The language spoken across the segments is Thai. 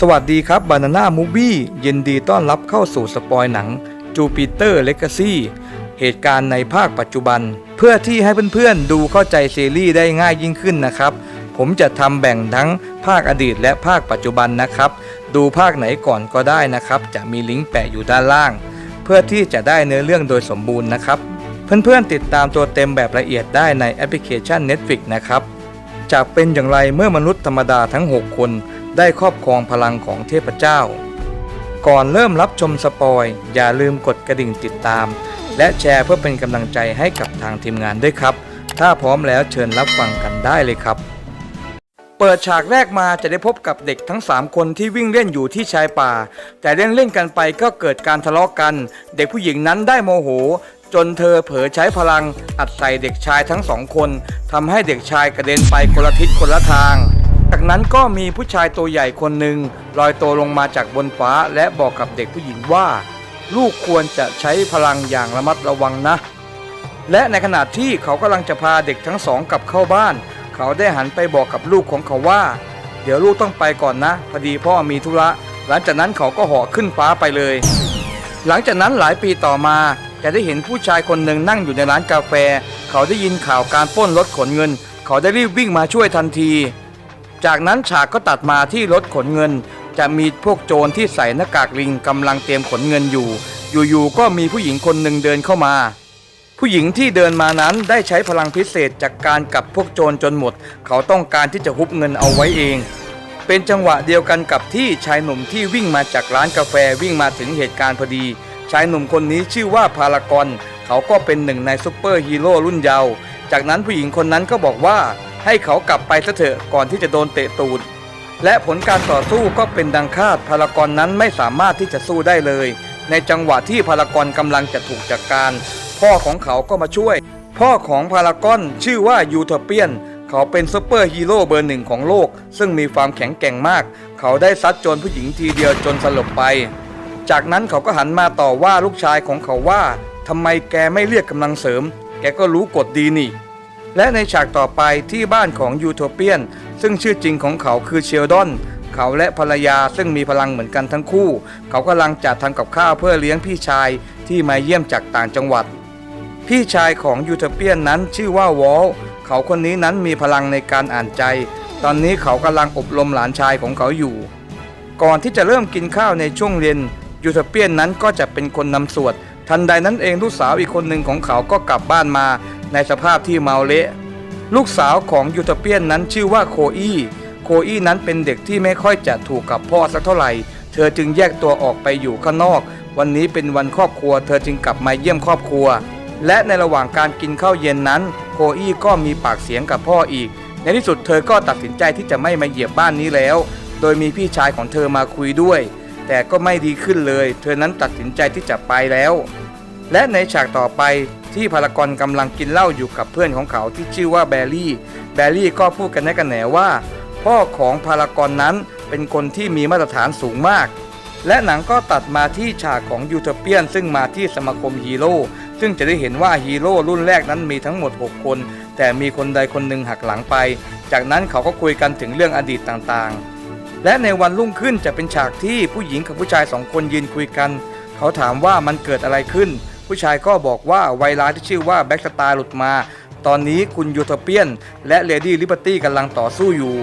สวัสดีครับบานาน่ามูบี้ยินดีต้อนรับเข้าสู่สปอยหนังจูปิเตอร์เลกาซีเหตุการณ์ในภาคปัจจุบัน เพื่อที่ให้เพื่อนๆ ดูเข้าใจซีรีส์ได้ง่ายยิ่งขึ้นนะครับ ผมจะทำแบ่งทั้งภาคอดีตและภาคปัจจุบันนะครับ ดูภาคไหนก่อนก็ได้นะครับ จะมีลิงก์แปะอยู่ด้านล่าง เพื่อที่จะได้เนื้อเรื่องโดยสมบูรณ์นะครับ เพื่อนๆ ติดตามตัวเต็มแบบละเอียดได้ในแอปพลิเคชัน Netflix นะครับจะเป็นอย่างไรเมื่อมนุษย์ธรรมดาทั้ง 6 คน ได้ครอบครองพลังของเทพเจ้า ก่อนเริ่มรับชมสปอย อย่าลืมกดกระดิ่งติดตาม และแชร์เพื่อเป็นกำลังใจให้กับทางทีมงานด้วยครับ ถ้าพร้อมแล้วเชิญรับฟังกันได้เลยครับ เปิดฉากแรกมาจะได้พบกับเด็กทั้ง 3 คนที่วิ่งเล่นอยู่ที่ชายป่า แต่เล่นเล่นกันไปก็เกิดการทะเลาะกัน เด็กผู้หญิงนั้นได้โมโหจนเธอเผลอใช้พลังอัดใส่เด็กชายทั้งสองคนทำให้เด็กชายกระเด็นไปคนละทิศคนละทาง จากนั้นก็มีผู้ชายตัวใหญ่คนหนึ่งลอยตัวลงมาจากบนฟ้าและบอกกับเด็กผู้หญิงว่า ลูกควรจะใช้พลังอย่างระมัดระวังนะ และในขณะที่เขากำลังจะพาเด็กทั้งสองกลับเข้าบ้าน เขาได้หันไปบอกกับลูกของเขาว่า เดี๋ยวลูกต้องไปก่อนนะพอดีพ่อมีธุระ หลังจากนั้นเขาก็เหาะขึ้นฟ้าไปเลย หลังจากนั้นหลายปีต่อมาจะได้เห็นผู้ชายคนหนึ่งนั่งอยู่ในร้านกาแฟ เขาได้ยินข่าวการปล้นรถขนเงิน เขาได้รีบวิ่งมาช่วยทันที จากนั้นฉากก็ตัดมาที่รถขนเงิน จะมีพวกโจรที่ใส่หน้ากากลิงกำลังเตรียมขนเงินอยู่ อยู่ๆก็มีผู้หญิงคนหนึ่งเดินเข้ามา ผู้หญิงที่เดินมานั้นได้ใช้พลังพิเศษจากการกับพวกโจรจนหมด เขาต้องการที่จะฮุบเงินเอาไว้เอง เป็นจังหวะเดียวกันกับที่ชายหนุ่มที่วิ่งมาจากร้านกาแฟวิ่งมาถึงเหตุการณ์พอดี ชายหนุ่มคนนี้ชื่อว่าพารากอนเขาก็เป็นหนึ่งในซุปเปอร์ฮีโร่รุ่นเยาว์จากนั้นผู้หญิงคนนั้นก็บอกว่า ให้เขากลับไปซะเถอะก่อนที่จะโดนเตะตูด และผลการต่อสู้ก็เป็นดังคาดพารากอนนั้นไม่สามารถที่จะสู้ได้เลย ในจังหวะที่พารากอนกำลังจะถูกจัดการ พ่อของเขาก็มาช่วย พ่อของพารากอนชื่อว่ายูโทเปียน เขาเป็นซุปเปอร์ฮีโร่เบอร์หนึ่งของโลก ซึ่งมีความแข็งแกร่งมาก เขาได้ซัดโจรผู้หญิงทีเดียวจนสลบไป จากนั้นเขาก็หันมาต่อว่าลูกชายของเขาว่าทำไมแกไม่เรียกกำลังเสริม แกก็รู้กฎดีนี่ และในฉากต่อไปที่บ้านของยูโทเปียน ซึ่งชื่อจริงของเขาคือเชลดอนเขาและภรรยาซึ่งมีพลังเหมือนกันทั้งคู่ เขากำลังจัดทำกับข้าวเพื่อเลี้ยงพี่ชายที่มาเยี่ยมจากต่างจังหวัด พี่ชายของยูโทเปียนนั้นชื่อว่าวอลเขาคนนี้นั้นมีพลังในการอ่านใจ ตอนนี้เขากำลังอบรมหลานชายของเขาอยู่ ก่อนที่จะเริ่มกินข้าวในช่วงเย็นยูโทเปียนนั้นก็จะเป็นคนนำสวดทันใดนั้นเองลูกสาวอีกคนหนึ่งของเขาก็กลับบ้านมา ในสภาพที่เมาเละ ลูกสาวของยูโทเปียนนั้นชื่อว่าโคอี้โคอี้นั้นเป็นเด็กที่ไม่ค่อยจะถูกกับพ่อสักเท่าไหร่ เธอจึงแยกตัวออกไปอยู่ข้างนอก วันนี้เป็นวันครอบครัว เธอจึงกลับมาเยี่ยมครอบครัว และในระหว่างการกินข้าวเย็นนั้น โคอี้ก็มีปากเสียงกับพ่ออีก ในที่สุดเธอก็ตัดสินใจที่จะไม่มาเหยียบบ้านนี้แล้ว โดยมีพี่ชายของเธอมาคุยด้วย แต่ก็ไม่ดีขึ้นเลย เธอนั้นตัดสินใจที่จะไปแล้ว และในฉากต่อไปที่พารากอนกำลังกินเหล้าอยู่กับเพื่อนของเขาที่ชื่อว่าแบรี่ แบรี่ก็พูดกันแน่กันแหนว่า พ่อของพารากอนนั้นเป็นคนที่มีมาตรฐานสูงมาก และหนังก็ตัดมาที่ฉากของยูโทเปียน ซึ่งมาที่สมาคมฮีโร่ซึ่งจะได้เห็นว่าฮีโร่รุ่นแรกนั้นมีทั้งหมด 6 คน แต่มีคนใดคนหนึ่งหักหลังไป จากนั้นเขาก็คุยกันถึงเรื่องอดีตต่างๆ และในวันรุ่งขึ้นจะเป็นฉากที่ผู้หญิงกับผู้ชายสองคนยืนคุยกัน เขาถามว่ามันเกิดอะไรขึ้น ผู้ชายก็บอกว่าไวรัสที่ชื่อว่าแบ็กสตาร์หลุดมา ตอนนี้คุณยูโทเปียน และเลดี้ลิเบอร์ตี้กำลังต่อสู้อยู่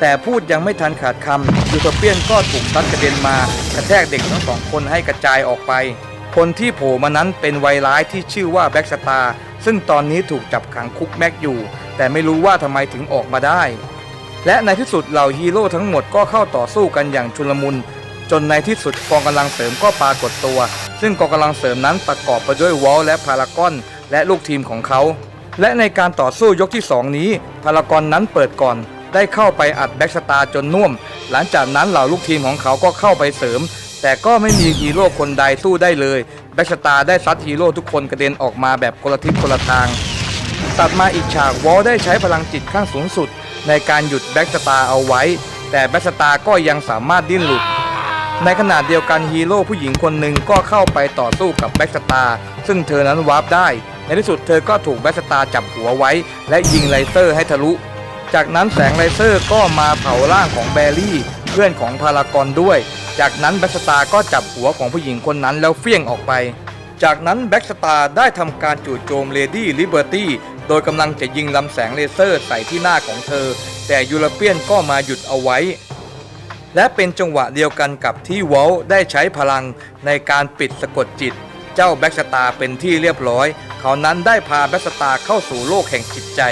แต่พูดยังไม่ทันขาดคำยูโทเปียนก็ถูกซัดกระเด็นมากระแทกเด็กทั้งสองคนให้กระจายออกไป คนที่โผล่มานั้นเป็นไวร้ายที่ชื่อว่าแบ็กสตาร์ซึ่งตอนนี้ถูกจับขังคุกแม็กอยู่ แต่ไม่รู้ว่าทำไมถึงออกมาได้ และในที่สุดเหล่าฮีโร่ทั้งหมดก็เข้าต่อสู้กันอย่างชุลมุนจนในที่สุดกองกำลังเสริมก็ปรากฏตัว ซึ่งกองกำลังเสริมนั้นประกอบไปด้วยวอลและพารากอน และลูกทีมของเขา และในการต่อสู้ยกที่ 2 นี้พารากอนนั้นเปิดก่อน ได้เข้าไปอัดแบ็กสตาร์จนน่วม หลังจากนั้นเหล่าลูกทีมของเขาก็เข้าไปเสริม แต่ก็ไม่มีฮีโร่คนใดสู้ได้เลยแบ็กสตาร์ได้ซัดฮีโร่ทุกคนกระเด็นออกมาแบบคนละทิศคนละทางตัดมาอีกฉากวอลได้ใช้พลังจิตขั้นสูงสุด ในการหยุดแบ็กสตาร์เอาไว้ แต่แบ็กสตาร์ก็ยังสามารถดิ้นหลุด ในขณะเดียวกันฮีโร่ผู้หญิงคนหนึ่งก็เข้าไปต่อสู้กับแบ็กสตาร์ซึ่งเธอนั้นวาร์ปได้ ในที่สุดเธอก็ถูกแบ็กสตาร์จับหัวไว้ และยิงไลเซอร์ให้ทะลุ จากนั้นแสงไลเซอร์ก็มาเผาร่างของแบรี่ เพื่อนของพารากอนด้วย จากนั้นแบ็กสตาร์ก็จับหัวของผู้หญิงคนนั้นแล้วเฟี้ยงออกไป จากนั้นแบ็กสตาร์ได้ทำการจู่โจมเลดี้ลิเบอร์ตี้โดยกำลังจะยิงลำแสงเลเซอร์ใส่ที่หน้าของเธอ แต่ยูโรเปียนก็มาหยุดเอาไว้ และเป็นจังหวะเดียวกันกับที่วอลได้ใช้พลังในการปิดสะกดจิต เจ้าแบ็กสตาเป็นที่เรียบร้อย เขานั้นได้พาแบ็กสตาเข้าสู่โลกแห่งจิตใจ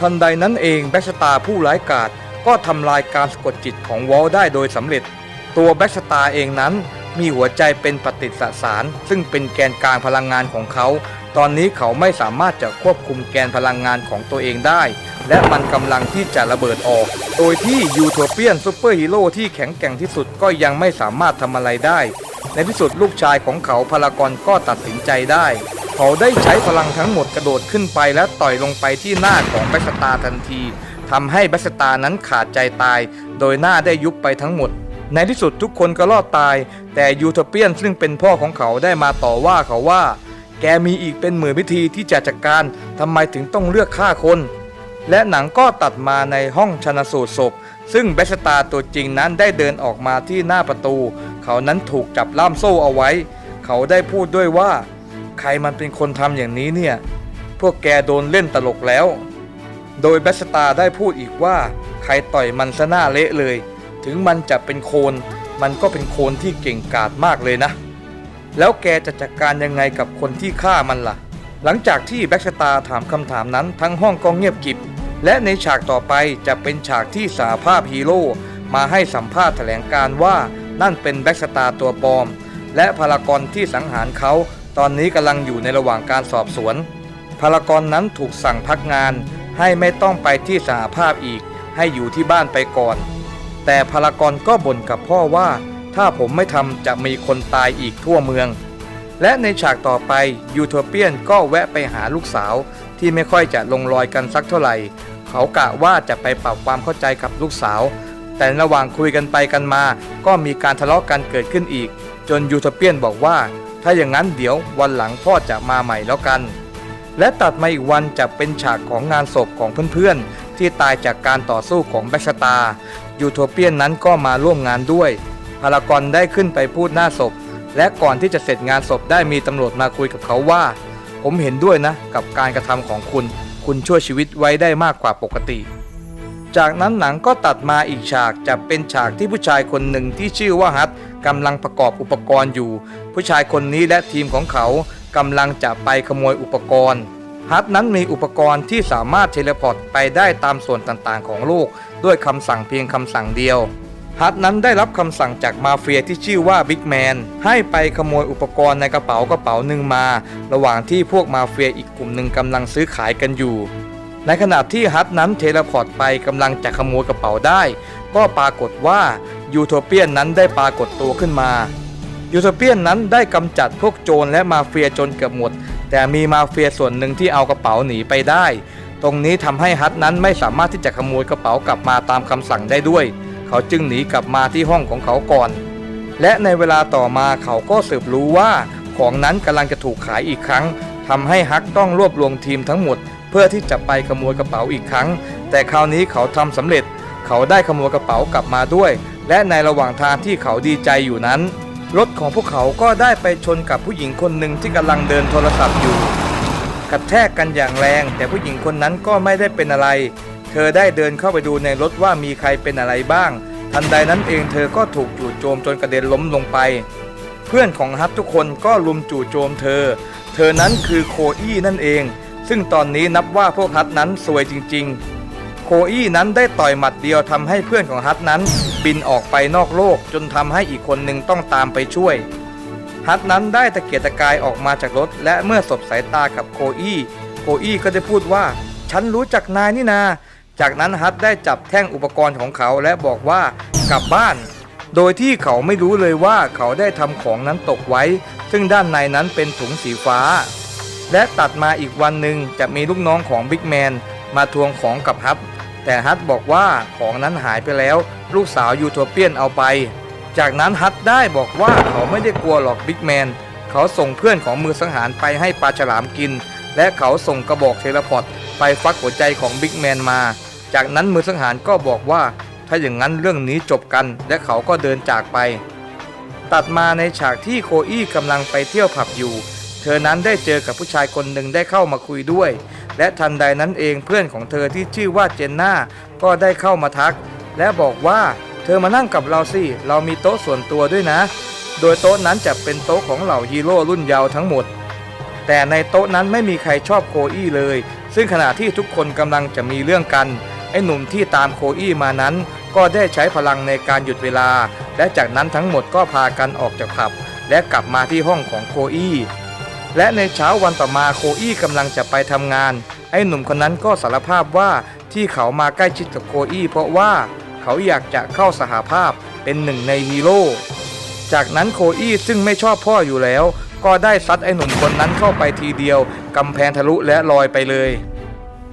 ทันใดนั้นเองแบ็กสตาผู้ร้ายกาจก็ทำลายการสะกดจิตของวอลได้โดยสำเร็จ ตัวแบ็กสตาเองนั้นมีหัวใจเป็นปฏิสสาร ซึ่งเป็นแกนกลางพลังงานของเขา ตอนนี้เขาไม่สามารถจะควบคุมแกนพลังงานของตัวเองได้ และมันกำลังที่จะระเบิดออก โดยที่ยูโทเปียนซูเปอร์ฮีโร่ที่แข็งแกร่งที่สุดก็ยังไม่สามารถทำอะไรได้ ในที่สุดลูกชายของเขาพารากอนก็ตัดสินใจได้ เขาได้ใช้พลังทั้งหมดกระโดดขึ้นไปและต่อยลงไปที่หน้าของแบ็กสตาทันทีทำให้แบ็กสตานั้นขาดใจตาย โดยหน้าได้ยุบไปทั้งหมดในที่สุดทุกคนก็รอดตาย แต่ยูโทเปียนซึ่งเป็นพ่อของเขาได้มาต่อว่าเขาว่า แกมีอีกเป็นหมื่นวิธีที่จะจัดการทำไมถึงต้องเลือกฆ่าคน และหนังก็ตัดมาในห้องชนสูตรศพ ซึ่งแบ็กสตาร์ตัวจริงนั้นได้เดินออกมาที่หน้าประตู เขานั้นถูกจับล่ามโซ่เอาไว้ เขาได้พูดด้วยว่า ใครมันเป็นคนทำอย่างนี้เนี่ย พวกแกโดนเล่นตลกแล้ว โดยแบ็กสตาร์ได้พูดอีกว่า ใครต่อยมันซะหน้าเละเลย ถึงมันจะเป็นโคน มันก็เป็นโคนที่เก่งกาจมากเลยนะ แล้วแกจะจัดการยังไงกับคนที่ฆ่ามันล่ะ หลังจากที่แบ็กสตาร์ถามคำถามนั้นทั้งห้องก็เงียบกิบ และในฉากต่อไปจะเป็นฉากที่สาภาพฮีโร่มาให้สัมภาษณ์แถลงการว่านั่นเป็นแบ็กสตาร์ตัวปลอม และพารากอนที่สังหารเขาตอนนี้กำลังอยู่ในระหว่างการสอบสวนพารากอนนั้นถูกสั่งพักงาน ให้ไม่ต้องไปที่สหภาพอีก ให้อยู่ที่บ้านไปก่อน แต่พารากอนก็บ่นกับพ่อว่า ถ้าผมไม่ทำจะมีคนตายอีกทั่วเมือง และในฉากต่อไปยูโทเปียนก็แวะไปหาลูกสาวที่ไม่ค่อยจะลงรอยกันสักเท่าไหร่ เขากะว่าจะไปปรับความเข้าใจกับลูกสาว แต่ระหว่างคุยกันไปกันมา ก็มีการทะเลาะกันเกิดขึ้นอีก จนยูโทเปียนบอกว่า ถ้าอย่างนั้นเดี๋ยววันหลังพ่อจะมาใหม่แล้วกัน และตัดมาอีกวันจะเป็นฉากของงานศพของเพื่อนๆที่ตายจากการต่อสู้ของแบ็กสตาร์ยูโทเปียนนั้นก็มาร่วมงานด้วย พารากอนได้ขึ้นไปพูดหน้าศพ และก่อนที่จะเสร็จงานศพได้มีตำรวจมาคุยกับเขาว่า ผมเห็นด้วยนะกับการกระทำของคุณ คุณช่วยชีวิตไว้ได้มากกว่าปกติ จากนั้นหนังก็ตัดมาอีกฉากจะเป็นฉากที่ผู้ชายคนหนึ่งที่ชื่อว่าฮัตกำลังประกอบอุปกรณ์อยู่ ผู้ชายคนนี้และทีมของเขากำลังจะไปขโมยอุปกรณ์ฮัตนั้นมีอุปกรณ์ที่สามารถเทเลพอร์ตไปได้ตามส่วนต่างๆ ของโลก ด้วยคำสั่งเพียงคำสั่งเดียว ฮัตนั้นได้รับคำสั่งจากมาเฟียที่ชื่อว่าบิ๊กแมนให้ไปขโมยอุปกรณ์ในกระเป๋ากระเป๋าหนึ่งมา ระหว่างที่พวกมาเฟียอีกกลุ่มหนึ่งกำลังซื้อขายกันอยู่ ในขณะที่ฮัตนั้นเทเลพอร์ตไปกำลังจะขโมยกระเป๋าได้ ก็ปรากฏว่ายูโทเปียนนั้นได้ปรากฏตัวขึ้นมายูโทเปียนนั้นได้กำจัดพวกโจรและมาเฟียจนเกือบหมด แต่มีมาเฟียส่วนหนึ่งที่เอากระเป๋าหนีไปได้ ตรงนี้ทำให้ฮัตนั้นไม่สามารถที่จะขโมยกระเป๋ากลับมาตามคำสั่งได้ด้วย เขาจึงหนีกลับมาที่ห้องของเขาก่อน และในเวลาต่อมาเขาก็สืบรู้ว่าของนั้นกำลังจะถูกขายอีกครั้งทำให้ฮักต้องรวบรวมทีมทั้งหมด เพื่อที่จะไปขโมยกระเป๋าอีกครั้ง แต่คราวนี้เขาทำสำเร็จ เขาได้ขโมยกระเป๋ากลับมาด้วย และในระหว่างทางที่เขาดีใจอยู่นั้นรถของพวกเขาก็ได้ไปชนกับผู้หญิงคนหนึ่งที่กำลังเดินโทรศัพท์อยู่ กระแทกกันอย่างแรง แต่ผู้หญิงคนนั้นก็ไม่ได้เป็นอะไร เธอได้เดินเข้าไปดูในรถว่ามีใครเป็นอะไรบ้าง ทันใดนั้นเองเธอก็ถูกจู่โจมจนกระเด็นล้มลงไป เพื่อนของฮัตทุกคนก็ลุมจู่โจมเธอ เธอนั้นคือโคอี้นั่นเอง ซึ่งตอนนี้นับว่าพวกฮัตนั้นสวยจริง ๆ โคอี้นั้นได้ต่อยหมัดเดียวทำให้เพื่อนของฮัตนั้น บินออกไปนอกโลกจนทำให้อีกคนหนึ่งต้องตามไปช่วยฮัตนั้นได้ตะเกียกตะกายออกมาจากรถ และเมื่อสบสายตากับโคอี้ โคอี้ก็ได้พูดว่า ฉันรู้จักนายนี่นา จากนั้นฮัตได้จับแท่งอุปกรณ์ของเขาและบอกว่ากลับบ้าน โดยที่เขาไม่รู้เลยว่าเขาได้ทำของนั้นตกไว้ ซึ่งด้านในนั้นเป็นถุงสีฟ้า และตัดมาอีกวันหนึ่งจะมีลูกน้องของบิ๊กแมนมาทวงของกับฮัตแต่ฮัตบอกว่าของนั้นหายไปแล้ว ลูกสาวยูโทเปียนเอาไป จากนั้นฮัตได้บอกว่าเขาไม่ได้กลัวหรอกบิ๊กแมนเขาส่งเพื่อนของมือสังหารไปให้ปลาฉลามกิน และเขาส่งกระบอกเทเลพอร์ต ไปฟักหัวใจของบิ๊กแมนมา จากนั้นมือสังหารก็บอกว่า ถ้าอย่างนั้นเรื่องนี้จบกันและเขาก็เดินจากไป ตัดมาในฉากที่โคอี้กำลังไปเที่ยวผับอยู่ เธอนั้นได้เจอกับผู้ชายคนหนึ่งได้เข้ามาคุยด้วย และทันใดนั้นเองเพื่อนของเธอที่ชื่อว่าเจนน่าก็ได้เข้ามาทัก และบอกว่าเธอมานั่งกับเราสิ เรามีโต๊ะส่วนตัวด้วยนะ โดยโต๊ะนั้นจะเป็นโต๊ะของเหล่าฮีโร่รุ่นเยาว์ทั้งหมด แต่ในโต๊ะนั้นไม่มีใครชอบโคอี้เลย ซึ่งขณะที่ทุกคนกำลังจะมีเรื่องกัน ไอ้หนุ่มที่ตามโคอี้มานั้น ก็ได้ใช้พลังในการหยุดเวลา และจากนั้นทั้งหมดก็พากันออกจากผับ และกลับมาที่ห้องของโคอี้และในเช้าวันต่อมาโคอี้กำลังจะไปทำงาน ไอ้หนุ่มคนนั้นก็สารภาพว่าที่เขามาใกล้ชิดกับโคอี้เพราะว่าเขาอยากจะเข้าสหภาพเป็นหนึ่งในฮีโร่จากนั้นโคอี้ซึ่งไม่ชอบพ่ออยู่แล้ว ก็ได้ซัดไอ้หนุ่มคนนั้นเข้าไปทีเดียวกำแพงทะลุและลอยไปเลย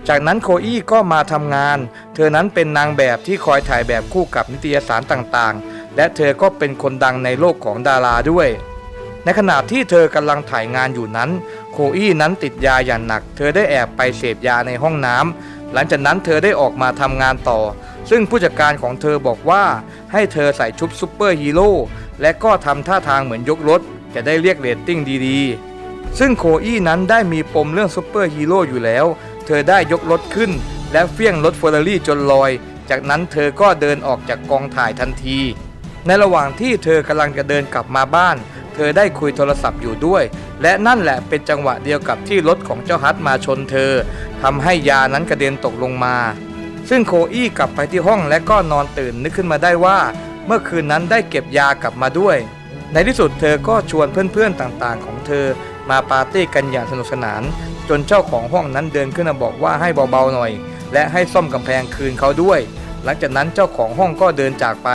จากนั้นโคอี้ก็มาทำงาน เธอนั้นเป็นนางแบบที่คอยถ่ายแบบคู่กับนิตยสารต่างๆ และเธอก็เป็นคนดังในโลกของดาราด้วย ในขณะที่เธอกำลังถ่ายงานอยู่นั้น โคอี้นั้นติดยาอย่างหนัก เธอได้แอบไปเสพยาในห้องน้ำหลังจากนั้นเธอได้ออกมาทำงานต่อซึ่งผู้จัดการของเธอบอกว่าให้เธอใส่ชุดซูเปอร์ฮีโร่และก็ทำท่าทางเหมือนยกรถ จะได้เรียกเรตติ้งดีๆ ซึ่งโคอี้นั้นได้มีปมเรื่องซูเปอร์ฮีโร่อยู่แล้ว เธอได้ยกรถขึ้น และเฟี้ยงรถเฟอร์รารี่จนลอย จากนั้นเธอก็เดินออกจากกองถ่ายทันที ในระหว่างที่เธอกำลังจะเดินกลับมาบ้าน เธอได้คุยโทรศัพท์อยู่ด้วย และนั่นแหละเป็นจังหวะเดียวกับที่รถของเจ้าฮัทมาชนเธอทำให้ยานั้นกระเด็นตกลงมา ซึ่งโคอี้กลับไปที่ห้องและก็นอนตื่นนึกขึ้นมาได้ว่า เมื่อคืนนั้นได้เก็บยากลับมาด้วย ในที่สุดเธอก็ชวนเพื่อนๆต่างๆ ของเธอมาปาร์ตี้กันอย่างสนุกสนาน จนเจ้าของห้องนั้นเดินขึ้นมาบอกว่าให้เบาๆหน่อย และให้ซ่อมกำแพงคืนเขาด้วย หลังจากนั้นเจ้าของห้องก็เดินจากไป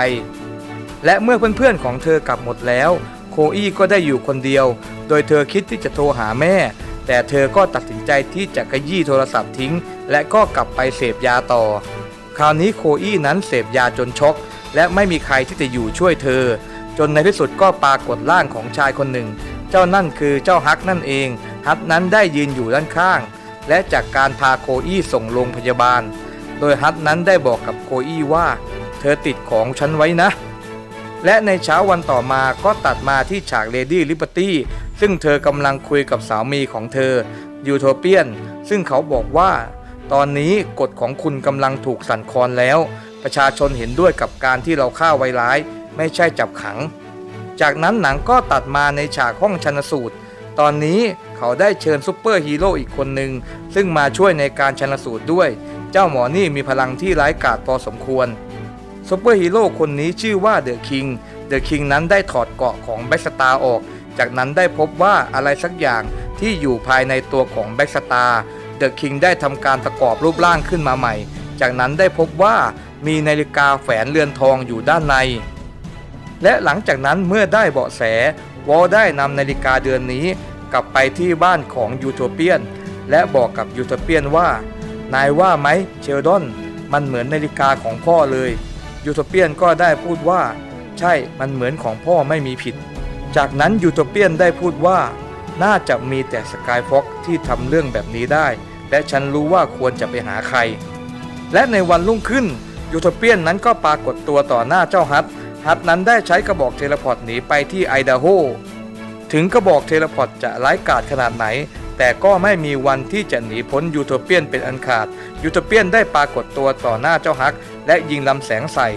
และเมื่อเพื่อนๆของเธอกลับหมดแล้ว โคอี้ก็ได้อยู่คนเดียว โดยเธอคิดที่จะโทรหาแม่ แต่เธอก็ตัดสินใจที่จะกระยี่โทรศัพท์ทิ้ง และก็กลับไปเสพยาต่อ คราวนี้โคอี้นั้นเสพยาจนช็อกและไม่มีใครที่จะอยู่ช่วยเธอ จนในที่สุดก็ปรากฏร่างของชายคนหนึ่ง เจ้านั่นคือเจ้าฮักนั่นเอง ฮักนั้นได้ยืนอยู่ด้านข้าง และจากการพาโคอี้ส่งโรงพยาบาล โดยฮักนั้นได้บอกกับโคอี้ว่า เธอติดของฉันไว้นะ และในเช้าวันต่อมาก็ตัดมาที่ฉากเลดี้ลิเบอร์ตี้ซึ่งเธอกำลังคุยกับสามีของเธอยูโทเปียน ซึ่งเขาบอกว่า ตอนนี้กฎของคุณกำลังถูกสั่นคลอนแล้ว ประชาชนเห็นด้วยกับการที่เราฆ่าไวร้าย ไม่ใช่จับขัง จากนั้นหนังก็ตัดมาในฉากห้องชันสูตร ตอนนี้เขาได้เชิญซูเปอร์ฮีโร่อีกคนหนึ่งซึ่งมาช่วยในการชันสูตรด้วย เจ้าหมอนี่มีพลังที่ร้ายกาจพอสมควรซูเปอร์ฮีโร่คนนี้ชื่อว่าเดอะคิง เดอะคิงนั้นได้ถอดเกาะของแบ็กสตาร์ออก จากนั้นได้พบว่าอะไรสักอย่างที่อยู่ภายในตัวของแบ็กสตาร์เดอะคิงได้ทำการประกอบรูปร่างขึ้นมาใหม่ จากนั้นได้พบว่ามีนาฬิกาแฝนเรือนทองอยู่ด้านใน และหลังจากนั้นเมื่อได้เบาะแส วอลได้นำนาฬิกาเดือนนี้ กลับไปที่บ้านของยูโทเปียน และบอกกับยูโทเปียนว่า นายว่าไหมเชลดอน มันเหมือนนาฬิกาของพ่อเลยยูโทเปียนก็ได้พูดว่า ใช่มันเหมือนของพ่อไม่มีผิด จากนั้นยูโทเปียนได้พูดว่า น่าจะมีแต่สกายฟ็อกที่ทำเรื่องแบบนี้ได้ และฉันรู้ว่าควรจะไปหาใคร และในวันรุ่งขึ้นยูโทเปียนนั้นก็ปรากฏตัวต่อหน้าเจ้าฮัต ฮัตนั้นได้ใช้กระบอกเทเลพอร์ตหนีไปที่ไอดาโฮ ถึงกระบอกเทเลพอร์ตจะร้ายกาจขนาดไหน แต่ก็ไม่มีวันที่จะหนีพ้นยูโทเปียนเป็นอันขาด ยูโทเปียนได้ปรากฏตัวต่อหน้าเจ้าฮัก และยิงลำแสงใส่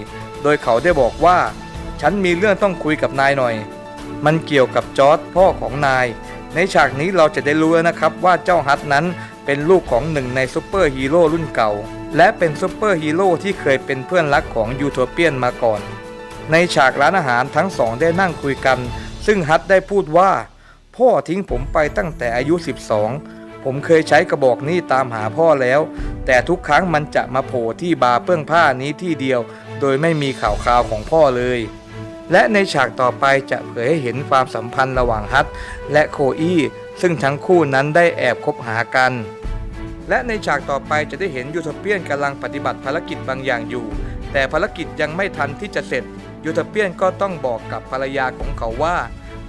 โดยเขาได้บอกว่า ฉันมีเรื่องต้องคุยกับนายหน่อย มันเกี่ยวกับจอร์ดพ่อของนาย ในฉากนี้เราจะได้รู้นะครับว่าเจ้าฮัทนั้นเป็นลูกของหนึ่งในซูเปอร์ฮีโร่รุ่นเก่า และเป็นซูเปอร์ฮีโร่ที่เคยเป็นเพื่อนรักของยูโทเปียนมาก่อน ในฉากร้านอาหารทั้งสองได้นั่งคุยกัน ซึ่งฮัตได้พูดว่า พ่อทิ้งผมไปตั้งแต่อายุ 12 ผมเคยใช้กระบอกนี้ตามหาพ่อแล้ว แต่ทุกครั้งมันจะมาโผล่ที่บาร์เปื้องผ้านี้ที่เดียว โดยไม่มีข่าวคราวของพ่อเลย และในฉากต่อไปจะเผยให้เห็นความสัมพันธ์ระหว่างฮัตและโคอี้ซึ่งทั้งคู่นั้นได้แอบคบหากัน และในฉากต่อไปจะได้เห็นยูโทเปียนกำลังปฏิบัติภารกิจบางอย่างอยู่ แต่ภารกิจยังไม่ทันที่จะเสร็จ ยูโทเปียนก็ต้องบอกกับภรรยาของเขาว่า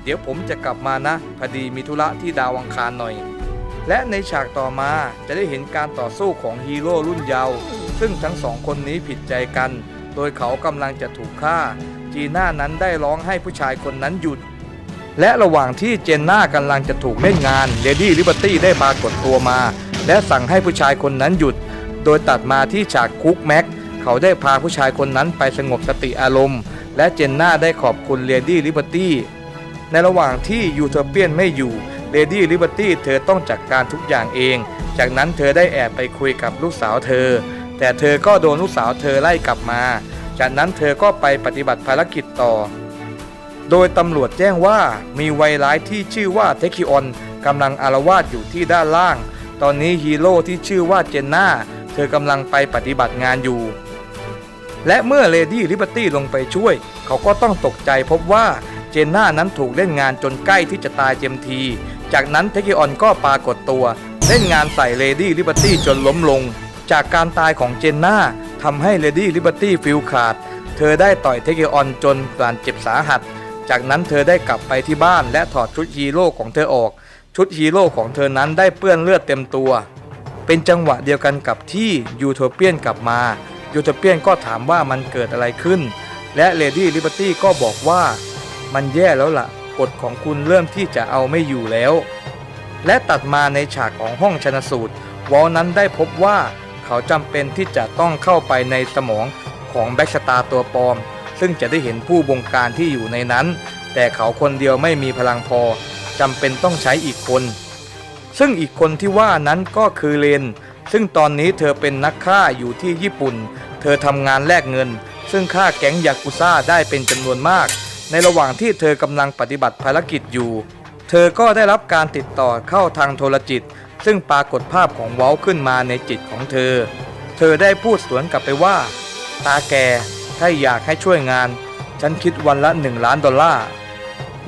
เดี๋ยวผมจะกลับมานะพอดีมีธุระที่ดาวังคารหน่อย และในฉากต่อมาจะได้เห็นการต่อสู้ของฮีโร่รุ่นเยาว์ซึ่งทั้งสองคนนี้ผิดใจกันโโดยเขากำลังจะถูกฆ่า จีน่านั้นได้ร้องให้ผู้ชายคนนั้นหยุด และระหว่างที่เจนน่ากำลังจะถูกเล่นงานเลดี้ลิเบอร์ตี้ได้ปรากฏตัวมา และสั่งให้ผู้ชายคนนั้นหยุด โดยตัดมาที่ฉากคุกแม็กเขาได้พาผู้ชายคนนั้นไปสงบสติอารมณ์ และเจนน่าได้ขอบคุณเลดี้ลิเบอร์ตี้ในระหว่างที่ยูโทเปียนไม่อยู่เลดี้ลิเบอร์ตี้เธอต้องจัดการทุกอย่างเอง จากนั้นเธอได้แอบไปคุยกับลูกสาวเธอ แต่เธอก็โดนลูกสาวเธอไล่กลับมา จากนั้นเธอก็ไปปฏิบัติภารกิจต่อ โดยตำรวจแจ้งว่ามีไวร้ายที่ชื่อว่าเทคิออนกำลังอารวาสอยู่ที่ด้านล่าง ตอนนี้ฮีโร่ที่ชื่อว่าเจนน่าเธอกำลังไปปฏิบัติงานอยู่ และเมื่อเลดี้ลิเบอร์ตี้ลงไปช่วย เขาก็ต้องตกใจพบว่าเจนน่านั้นถูกเล่นงานจนใกล้ที่จะตายเต็มที จากนั้นเทคิออนก็ปรากฏตัว เล่นงานใส่เลดี้ลิเบอร์ตี้จนล้มลง จากการตายของเจนน่าทำให้เลดี้ลิเบอร์ตี้ฟิลขาด เธอได้ต่อยเทคิออนจนบาดเจ็บสาหัส จากนั้นเธอได้กลับไปที่บ้านและถอดชุดฮีโร่ของเธอออก ชุดฮีโร่ของเธอนั้นได้เปื้อนเลือดเต็มตัว เป็นจังหวะเดียวกันกับที่ยูโทเปียนกลับมา ยูโทเปียนก็ถามว่ามันเกิดอะไรขึ้น และเลดี้ลิเบอร์ตี้ก็บอกว่ามันแย่แล้วล่ะกฎของคุณเริ่มที่จะเอาไม่อยู่แล้ว และตัดมาในฉากของห้องชนสูตร วอลนั้นได้พบว่าเขาจำเป็นที่จะต้องเข้าไปในสมองของแบ็กสตาตัวปลอม ซึ่งจะได้เห็นผู้บงการที่อยู่ในนั้น แต่เขาคนเดียวไม่มีพลังพอจำเป็นต้องใช้อีกคน ซึ่งอีกคนที่ว่านั้นก็คือเลน ซึ่งตอนนี้เธอเป็นนักฆ่าอยู่ที่ญี่ปุ่น เธอทำงานแลกเงิน ซึ่งฆ่าแก๊งยากุซ่าได้เป็นจำนวนมาก ในระหว่างที่เธอกำลังปฏิบัติภารกิจอยู่ เธอก็ได้รับการติดต่อเข้าทางโทรจิต ซึ่งปรากฏภาพของเวลขึ้นมาในจิตของเธอ เธอได้พูดสวนกลับไปว่า ตาแกถ้าอยากให้ช่วยงาน ฉันคิดวันละหนึ่งล้านดอลลาร์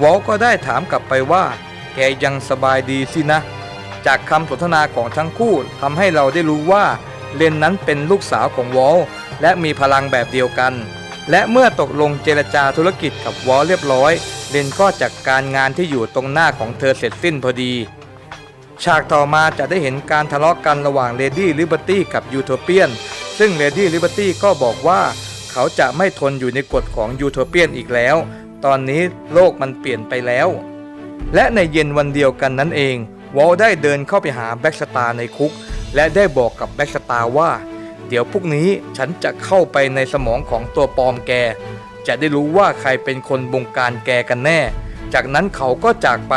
วอลก็ได้ถามกลับไปว่า แกยังสบายดีสินะ จากคำสนทนาของทั้งคู่ทำให้เราได้รู้ว่าเลนนั้นเป็นลูกสาวของวอลและมีพลังแบบเดียวกัน และเมื่อตกลงเจรจาธุรกิจกับวอลเรียบร้อย เลนก็จัดการงานที่อยู่ตรงหน้าของเธอเสร็จสิ้นพอดี ฉากต่อมาจะได้เห็นการทะเลาะกันระหว่างเลดี้ลิเบอร์ตี้กับยูโทเปียน ซึ่งเลดี้ลิเบอร์ตี้ก็บอกว่า เขาจะไม่ทนอยู่ในกฎของยูโทเปียนอีกแล้ว ตอนนี้โลกมันเปลี่ยนไปแล้ว และในเย็นวันเดียวกันนั้นเอง วอลได้เดินเข้าไปหาแบ็กสตาร์ในคุก และได้บอกกับแบ็กสตาร์ว่า เดี๋ยวพรุ่งนี้ฉันจะเข้าไปในสมองของตัวปลอมแก จะได้รู้ว่าใครเป็นคนบงการแกกันแน่ จากนั้นเขาก็จากไป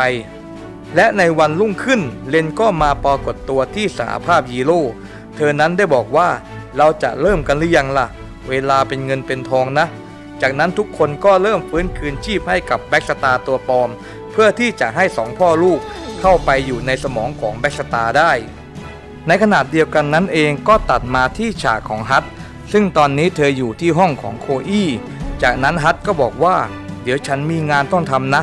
และในวันรุ่งขึ้นเลนก็มาปรากฏตัวที่สหภาพฮีโร่เธอนั้นได้บอกว่าเราจะเริ่มกันหรือยังล่ะ เวลาเป็นเงินเป็นทองนะ จากนั้นทุกคนก็เริ่มฟื้นคืนชีพให้กับแบ็กสตาร์ตัวปลอม เพื่อที่จะให้สองพ่อลูก เข้าไปอยู่ในสมองของแบ็กสตาร์ได้ ในขณะเดียวกันนั้นเองก็ตัดมาที่ฉากของฮัตซึ่งตอนนี้เธออยู่ที่ห้องของโคอี้จากนั้นฮัตก็บอกว่า เดี๋ยวฉันมีงานต้องทำนะ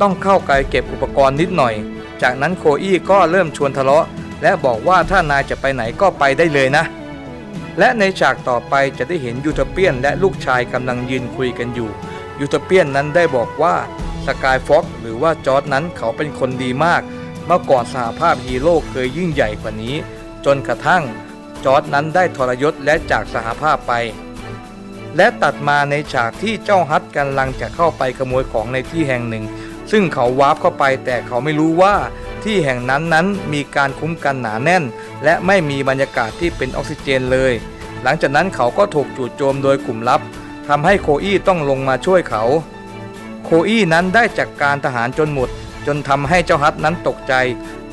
ต้องเข้าไปเก็บอุปกรณ์นิดหน่อย จากนั้นโคอี้ก็เริ่มชวนทะเลาะ และบอกว่าถ้านายจะไปไหนก็ไปได้เลยนะ และในฉากต่อไปจะได้เห็นยูโทเปียนและลูกชายกำลังยืนคุยกันอยู่ยูโทเปียนนั้นได้บอกว่า สกายฟ็อกหรือว่าจอร์ดนั้นเขาเป็นคนดีมาก เมื่อก่อนสหภาพฮีโร่เคยยิ่งใหญ่กว่านี้ จนกระทั่งจอร์ดนั้นได้ทรยศและจากสหภาพไป และตัดมาในฉากที่เจ้าฮัตกำลังจะเข้าไปขโมยของในที่แห่งหนึ่ง ซึ่งเขาวาร์ปเข้าไปแต่เขาไม่รู้ว่าที่แห่งนั้นนั้นมีการคุ้มกันหนาแน่น และไม่มีบรรยากาศที่เป็นออกซิเจนเลย หลังจากนั้นเขาก็ถูกจู่โจมโดยกลุ่มลับทำให้โคอี้ต้องลงมาช่วยเขา โคอี้นั้นได้จัดกการทหารจนหมด จนทำให้เจ้าฮัตนั้นตกใจ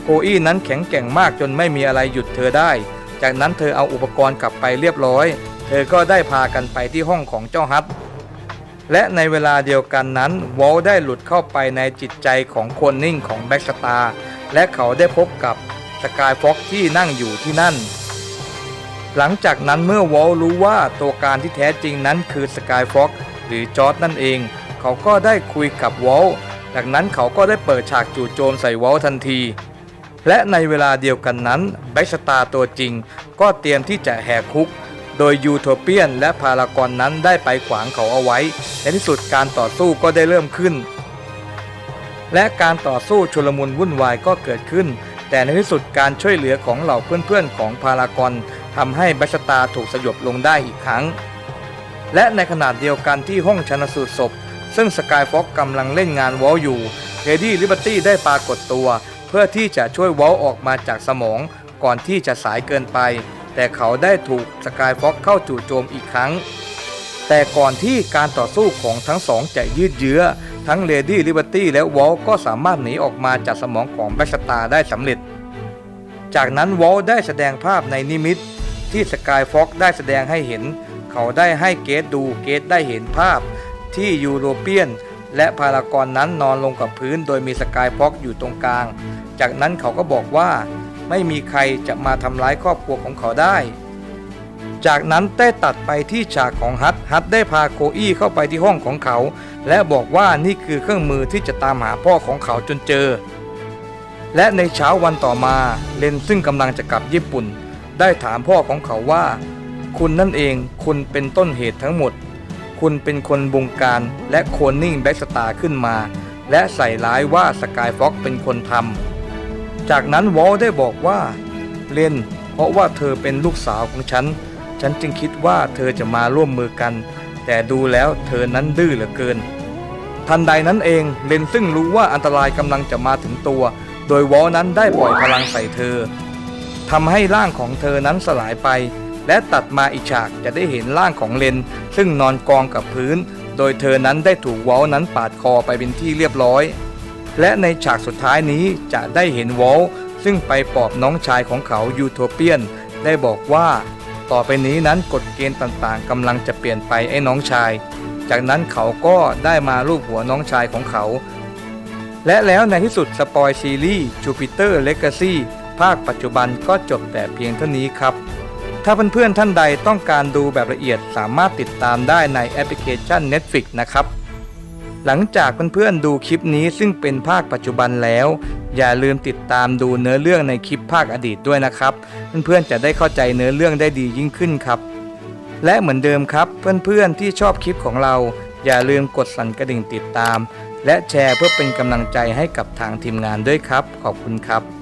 โคอี้นั้นแข็งแกร่งมากจนไม่มีอะไรหยุดเธอได้ จากนั้นเธอเอาอุปกรณ์กลับไปเรียบร้อย เธอก็ได้พากันไปที่ห้องของเจ้าฮัตและในเวลาเดียวกันนั้นวอลได้หลุดเข้าไปในจิตใจของคนนิ่งของแบ็กสตาร์และเขาได้พบกับสกายฟ็อกที่นั่งอยู่ที่นั่น หลังจากนั้นเมื่อวอลรู้ว่าตัวการที่แท้จริงนั้นคือสกายฟ็อกหรือจอร์ดนั่นเอง เขาก็ได้คุยกับวอลจากนั้นเขาก็ได้เปิดฉากจู่โจมใส่วอลทันที และในเวลาเดียวกันนั้นแบ็กสตาร์ตัวจริง ก็เตรียมที่จะแหกคุก โดยยูโทเปียนและพารากอนนั้นได้ไปขวางเขาเอาไว้ในที่สุดการต่อสู้ก็ได้เริ่มขึ้น และการต่อสู้ชุลมุนวุ่นวายก็เกิดขึ้น แต่ในที่สุดการช่วยเหลือของเหล่าเพื่อนๆของพารากอนทำให้แบ็กสตาร์ถูกสยบลงได้อีกครั้ง และในขณะเดียวกันที่ห้องชนสูตรศพ ซึ่งสกายฟ็อกกำลังเล่นงานวอลอยู่เ a ดี้ลิเบอร์ตี้ได้ปรากฏตัว เพื่อที่จะช่วยวอลออกมาจากสมอง ก่อนที่จะสายเกินไป แต่เขาได้ถูกสกายฟ็อกเข้าจู่โจมอีกครั้ง แต่ก่อนที่การต่อสู้ของทั้งสองจะยืดเยื้อ ทั้งเลดี้ลิเบอร์ตี้และวอลก็สามารถหนีออกมาจากสมองของแบ็กสตาร์ได้สำเร็จ จากนั้นวอลได้แสดงภาพในนิมิต ที่สกายฟ็อกได้แสดงให้เห็น เขาได้ให้เกตดูเกตได้เห็นภาพ ที่ยูโรเปียน และพารากอนนั้นนอนลงกับพื้น โดยมีสกายฟ็อกอยู่ตรงกลาง จากนั้นเขาก็บอกว่า ไม่มีใครจะมาทำร้ายครอบครัวของเขาได้ จากนั้นได้ตัดไปที่ฉากของฮัตฮัตได้พาโคอี้เข้าไปที่ห้องของเขา และบอกว่านี่คือเครื่องมือที่จะตามหาพ่อของเขาจนเจอ และในเช้าวันต่อมาเลนซึ่งกำลังจะกลับญี่ปุ่น ได้ถามพ่อของเขาว่า คุณนั่นเองคุณเป็นต้นเหตุทั้งหมด คุณเป็นคนบงการและโคนนิ่งแบ็กสตาร์ขึ้นมา และใส่ร้ายว่าสกายฟ็อกเป็นคนทำ จากนั้นวอลได้บอกว่า เลนเพราะว่าเธอเป็นลูกสาวของฉัน ฉันจึงคิดว่าเธอจะมาร่วมมือกัน แต่ดูแล้วเธอนั้นดื้อเหลือเกิน ทันใดนั้นเองเลนซึ่งรู้ว่าอันตรายกำลังจะมาถึงตัว โดยวอลนั้นได้ปล่อยพลังใส่เธอทำให้ร่างของเธอนั้นสลายไป และตัดมาอีกฉากจะได้เห็นร่างของเลน ซึ่งนอนกองกับพื้น โดยเธอนั้นได้ถูกวอลนั้นปาดคอไปเป็นที่เรียบร้อย และในฉากสุดท้ายนี้จะได้เห็นวอลซึ่งไปปลอบน้องชายของเขายูโทเปียน ได้บอกว่าต่อไปนี้นั้นกฎเกณฑ์ต่างๆกำลังจะเปลี่ยนไปไอ้น้องชาย จากนั้นเขาก็ได้มาลูบหัวน้องชายของเขา และแล้วในที่สุดสปอยซีรีส์จูปิเตอร์เลกาซีภาคปัจจุบันก็จบแต่เพียงเท่านี้ครับ ถ้าเพื่อนๆท่านใดต้องการดูแบบละเอียดสามารถติดตามได้ในแอปพลิเคชัน Netflix นะครับ หลังจากเพื่อนๆดูคลิปนี้ซึ่งเป็นภาคปัจจุบันแล้ว อย่าลืมติดตามดูเนื้อเรื่องในคลิปภาคอดีตด้วยนะครับ เพื่อนๆจะได้เข้าใจเนื้อเรื่องได้ดียิ่งขึ้นครับ และเหมือนเดิมครับเพื่อนๆที่ชอบคลิปของเรา อย่าลืมกดสั่นกระดิ่งติดตาม และแชร์เพื่อเป็นกำลังใจให้กับทางทีมงานด้วยครับ ขอบคุณครับ